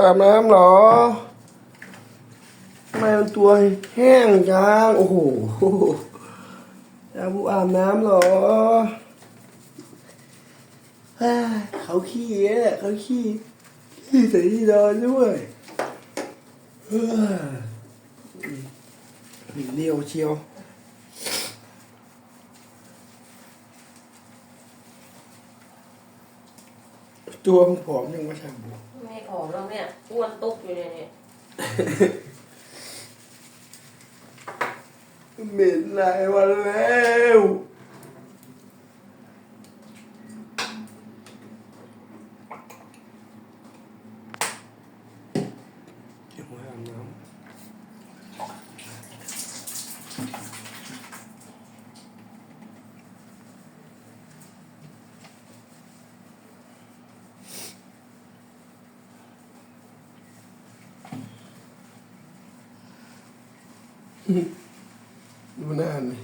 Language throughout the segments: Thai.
อาบน้ำเหรอทำไมมันตัวแห้งจังโอ้โหจะบูอาบน้ำเหรอเฮ้ยเขาขี้เนี่ยเขาขี้ขี้ใส่ที่นอนด้วยเรียวเชียว ตัวผอมยังไม่ใช่บุไม่ผอมแล้วเนี่ยอ้วนตุ๊กอยู่เนี่ยเนี่ยเหม็นหลายวันแล้วเก็บไว้อาบน้ำ ดูหน้าเลย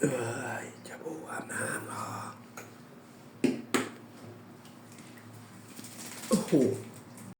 เอ้ยจะบูอาบน้ำหรอโอ้โห